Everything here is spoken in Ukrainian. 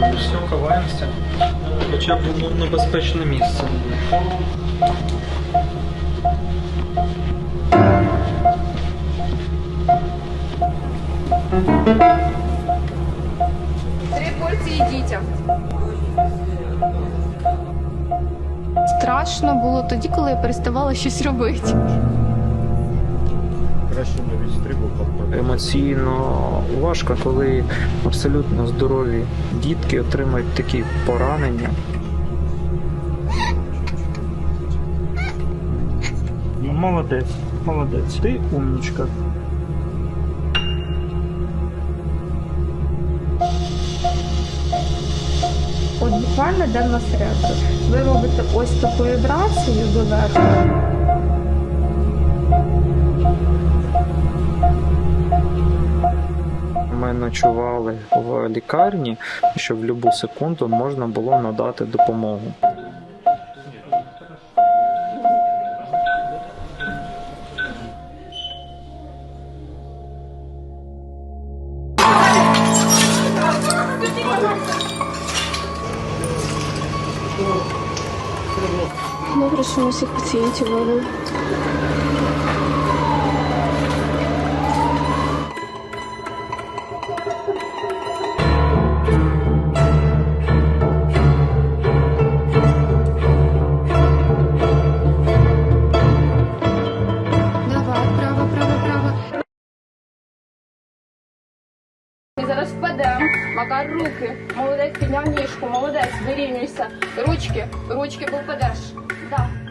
Ну все, ховаємося. Хоча б воно небезпечне місце. Три порції дітям. Страшно було тоді, коли я переставала щось робити. Краще навіть стрибу попробувати. Емоційно важко, коли абсолютно здорові дітки отримують такі поранення. Ну, молодець, молодець. Ти умнічка. От буквально йде на. Ви робите ось таку вібрацію доверху. Ночували в лікарні, щоб в будь-яку секунду можна було надати допомогу. Добре, що ми всіх пацієнтів вивели. Ми зараз впадемо. Макар руки. Молодець, підняв ніжку, молодець, вирівнюйся. Ручки, ручки, бо. Так.